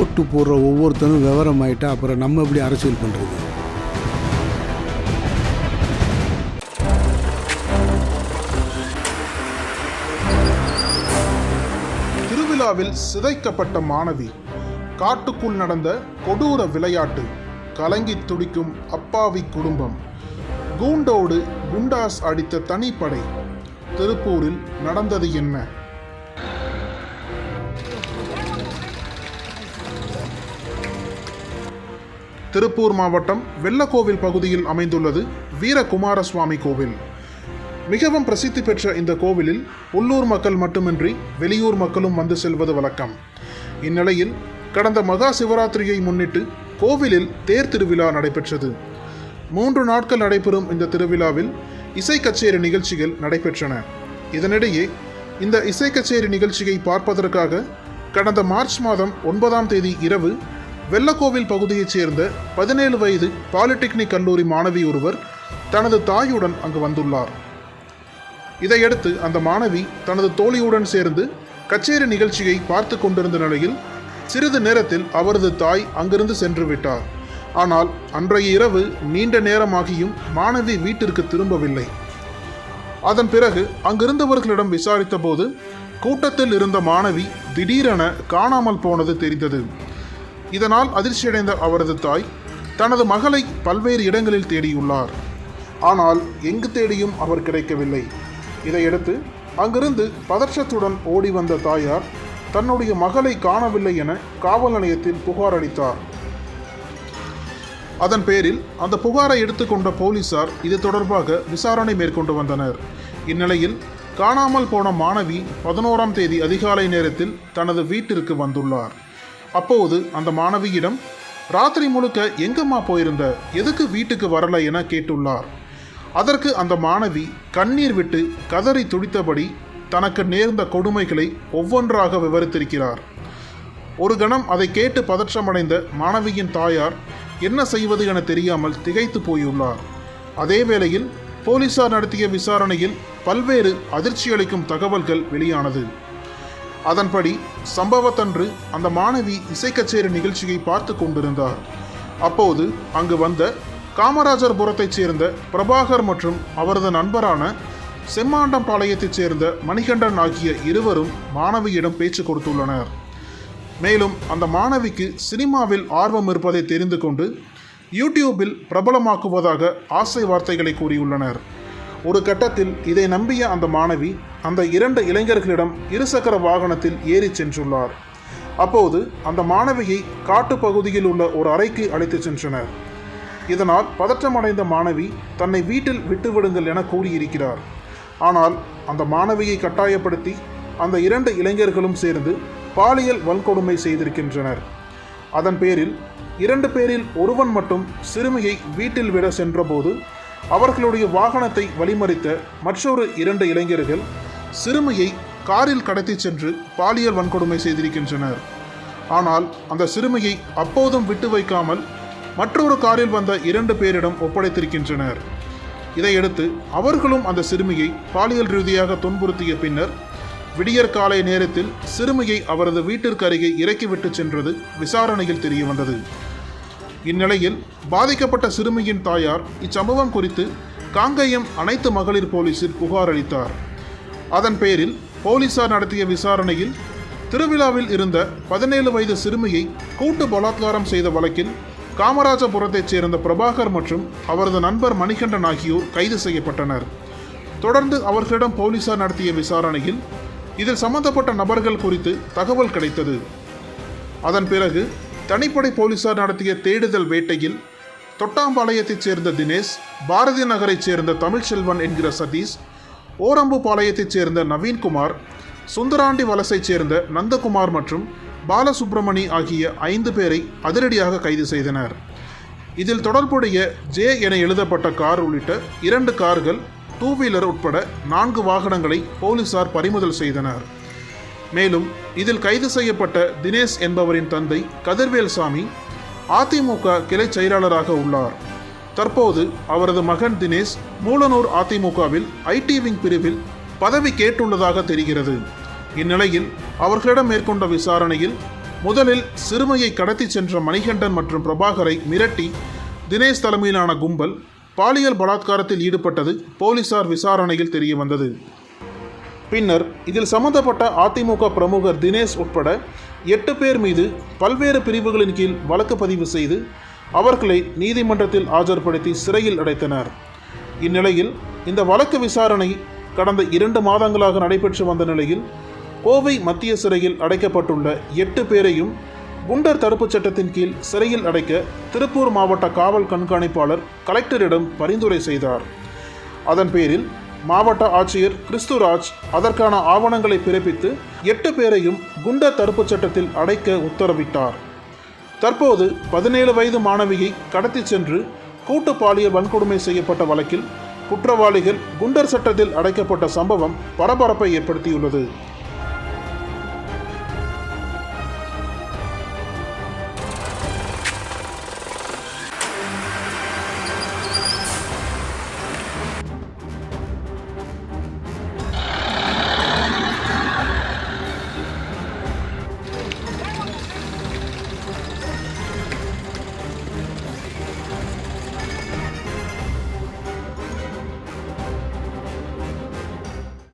ஓட்டு போடுற ஒவ்வொருத்தரும் விவரம் ஆயிட்டா அப்புறம் நம்ம எப்படி அரசியல் பண்ணுறது திருவிழாவில் சிதைக்கப்பட்ட மாணவி காட்டுக்குள் நடந்த கொடூர விளையாட்டு கலங்கி துடிக்கும் அப்பாவி குடும்பம். கூண்டோடு குண்டாஸ் அடித்த தனிப்படை திருப்பூரில் நடந்தது என்ன? திருப்பூர் மாவட்டம் வெள்ளக்கோவில் பகுதியில் அமைந்துள்ளது வீரகுமாரசுவாமி கோவில். மிகவும் பிரசித்தி பெற்ற இந்த கோவிலில் உள்ளூர் மக்கள் மட்டுமின்றி வெளியூர் மக்களும் வந்து செல்வது வழக்கம். இந்நிலையில் கடந்த மகா சிவராத்திரியை முன்னிட்டு கோவிலில் தேர் திருவிழா நடைபெற்றது. மூன்று நாட்கள் நடைபெறும் இந்த திருவிழாவில் இசை கச்சேரி நிகழ்ச்சிகள் நடைபெற்றன. இதனிடையே இந்த இசை கச்சேரி நிகழ்ச்சியை பார்ப்பதற்காக கடந்த மார்ச் மாதம் ஒன்பதாம் தேதி இரவு வெள்ளக்கோவில் பகுதியைச் சேர்ந்த பதினேழு வயது பாலிடெக்னிக் கல்லூரி மாணவி ஒருவர் தனது தாயுடன் அங்கு வந்துள்ளார். இதையடுத்து அந்த மாணவி தனது தோழியுடன் சேர்ந்து கச்சேரி நிகழ்ச்சியை பார்த்து கொண்டிருந்த நிலையில் சிறிது நேரத்தில் அவரது தாய் அங்கிருந்து சென்று விட்டார். ஆனால் அன்றைய இரவு நீண்ட நேரமாகியும் மாணவி வீட்டிற்கு திரும்பவில்லை. அதன் பிறகு அங்கிருந்தவர்களிடம் விசாரித்தபோது கூட்டத்தில் இருந்த மாணவி திடீரென காணாமல் போனது தெரிந்தது. இதனால் அதிர்ச்சியடைந்த அவரது தாய் தனது மகளை பல்வேறு இடங்களில் தேடியுள்ளார். ஆனால் எங்கு தேடியும் அவர் கிடைக்கவில்லை. இதையடுத்து அங்கிருந்து பதற்றத்துடன் ஓடி வந்த தாயார் தன்னுடைய மகளை காணவில்லை என காவல் நிலையத்தில் புகார் அளித்தார். அதன் பேரில் அந்த புகாரை எடுத்துக்கொண்ட போலீசார் இது தொடர்பாக விசாரணை மேற்கொண்டு வந்தனர். இந்நிலையில் காணாமல் போன மாணவி பதினோராம் தேதி அதிகாலை நேரத்தில் தனது வீட்டிற்கு வந்துள்ளார். அப்போது அந்த மாணவியிடம் ராத்திரி முழுக்க எங்கம்மா போயிருந்த? எதுக்கு வீட்டுக்கு வரல? என கேட்டுள்ளார். அதற்கு அந்த மாணவி கண்ணீர் விட்டு கதறி துடித்தபடி தனக்கு நேர்ந்த கொடுமைகளை ஒவ்வொன்றாக விவரித்திருக்கிறார். ஒரு கணம் அதை கேட்டு பதற்றமடைந்த மாணவியின் தாயார் என்ன செய்வது என தெரியாமல் திகைத்து போயுள்ளார். அதே வேளையில் போலீசார் நடத்திய விசாரணையில் பல்வேறு அதிர்ச்சியளிக்கும் தகவல்கள் வெளியானது. அதன்படி சம்பவத்தன்று அந்த மாணவி இசைக்கச்சேரி நிகழ்ச்சியை பார்த்து கொண்டிருந்தார். அப்போது அங்கு வந்த காமராஜர்புரத்தைச் சேர்ந்த பிரபாகர் மற்றும் அவரது நண்பரான செம்மாண்டம்பாளையத்தைச் சேர்ந்த மணிகண்டன் ஆகிய இருவரும் மாணவியிடம் பேச்சு கொடுத்துள்ளனர். மேலும் அந்த மாணவிக்கு சினிமாவில் ஆர்வம் இருப்பதை தெரிந்து கொண்டு யூடியூபில் பிரபலமாக்குவதாக ஆசை வார்த்தைகளை கூறியுள்ளனர். ஒரு கட்டத்தில் இதை நம்பிய அந்த மாணவி அந்த இரண்டு இளைஞர்களிடம் இருசக்கர வாகனத்தில் ஏறிச் சென்றுள்ளார். அப்போது அந்த மாணவியை காட்டுப் பகுதியில் உள்ள ஒரு அறைக்கு அழைத்துச் சென்றனர். இதனால் பதற்றமடைந்த மாணவி தன்னை வீட்டில் விட்டுவிடுங்கள் என கூறியிருக்கிறார். ஆனால் அந்த மாணவியை கட்டாயப்படுத்தி அந்த இரண்டு இளைஞர்களும் சேர்ந்து பாலியல் வன்கொடுமை செய்திருக்கின்றனர். அதன் பேரில் இரண்டு பேரில் ஒருவன் மட்டும் சிறுமியை வீட்டில் விட சென்றபோது அவர்களுடைய வாகனத்தை வழிமறித்த மற்றொரு இரண்டு இளைஞர்கள் சிறுமியை காரில் கடத்திச் சென்று பாலியல் வன்கொடுமை செய்திருக்கின்றனர். ஆனால் அந்த சிறுமியை அப்போதும் விட்டு வைக்காமல் மற்றொரு காரில் வந்த இரண்டு பேரிடம் ஒப்படைத்திருக்கின்றனர். இதையடுத்து அவர்களும் அந்த சிறுமியை பாலியல் ரீதியாக துன்புறுத்திய பின்னர் விடியற் காலை நேரத்தில் சிறுமியை அவரது வீட்டிற்கு அருகே இறக்கிவிட்டு சென்றது விசாரணையில் தெரிய வந்தது இந்நிலையில் பாதிக்கப்பட்ட சிறுமியின் தாயார் இச்சம்பவம் குறித்து காங்கேயம் அனைத்து மகளிர் போலீசில் புகார் அளித்தார். அதன் பேரில் போலீசார் நடத்திய விசாரணையில் திருவிழாவில் இருந்த பதினேழு வயது சிறுமியை கூட்டு பலாத்காரம் செய்த வழக்கில் காமராஜபுரத்தைச் சேர்ந்த பிரபாகர் மற்றும் அவரது நண்பர் மணிகண்டன் ஆகியோர் கைது செய்யப்பட்டனர். தொடர்ந்து அவர்களிடம் போலீசார் நடத்திய விசாரணையில் இதில் சம்பந்தப்பட்ட நபர்கள் குறித்து தகவல் கிடைத்தது. அதன் பிறகு தனிப்படை போலீசார் நடத்திய தேடுதல் வேட்டையில் தொட்டாம்பாளையத்தைச் சேர்ந்த தினேஷ் பாரதி நகரைச் சேர்ந்த தமிழ்ச்செல்வன் என்கிற சதீஷ் ஓரம்புபாளையத்தைச் சேர்ந்த நவீன்குமார் சுந்தராண்டி வலசைச் சேர்ந்த நந்தகுமார் மற்றும் பாலசுப்ரமணி ஆகிய ஐந்து பேரை அதிரடியாக கைது செய்தனர். இதில் தொடர்புடைய ஜே என எழுதப்பட்ட கார் உள்ளிட்ட இரண்டு கார்கள் டூ வீலர் உட்பட நான்கு வாகனங்களை போலீசார் பறிமுதல் செய்தனர். மேலும் இதில் கைது செய்யப்பட்ட தினேஷ் என்பவரின் தந்தை கதிர்வேல் சாமி அதிமுக கிளை செயலாளராக உள்ளார். தற்போது அவரது மகன் தினேஷ் மூலனூர் அதிமுகவில் ஐடி விங் பிரிவில் பதவி கேட்டுள்ளதாக தெரிகிறது. இந்நிலையில் அவர்களிடம் மேற்கொண்ட விசாரணையில் முதலில் சிறுமியை கடத்தி சென்ற மணிகண்டன் மற்றும் பிரபாகரை மிரட்டி தினேஷ் தலைமையிலான கும்பல் பாலியல் பலாத்காரத்தில் ஈடுபட்டது போலீசார் விசாரணையில் தெரிய வந்தது பின்னர் இதில் சம்பந்தப்பட்ட அதிமுக பிரமுகர் தினேஷ் உட்பட எட்டு பேர் மீது பல்வேறு பிரிவுகளின் கீழ் வழக்கு பதிவு செய்து அவர்களை நீதிமன்றத்தில் ஆஜர்படுத்தி சிறையில் அடைத்தனர். இந்நிலையில் இந்த வழக்கு விசாரணை கடந்த இரண்டு மாதங்களாக நடைபெற்று வந்த நிலையில் கோவை மத்திய சிறையில் அடைக்கப்பட்டுள்ள எட்டு பேரையும் குண்டர் தடுப்புச் சட்டத்தின் கீழ் சிறையில் அடைக்க திருப்பூர் மாவட்ட காவல் கண்காணிப்பாளர் கலெக்டரிடம் பரிந்துரை செய்தார். அதன் பேரில் மாவட்ட ஆட்சியர் கிறிஸ்துராஜ் அதற்கான ஆவணங்களை பிறப்பித்து எட்டு பேரையும் குண்டர் தடுப்புச் சட்டத்தில் அடைக்க உத்தரவிட்டார். தற்போது பதினேழு வயது மாணவியை கடத்திச் சென்று கூட்டு பாலியல் வன்கொடுமை செய்யப்பட்ட வழக்கில் குற்றவாளிகள் குண்டர் சட்டத்தில் அடைக்கப்பட்ட சம்பவம் பரபரப்பை ஏற்படுத்தியுள்ளது.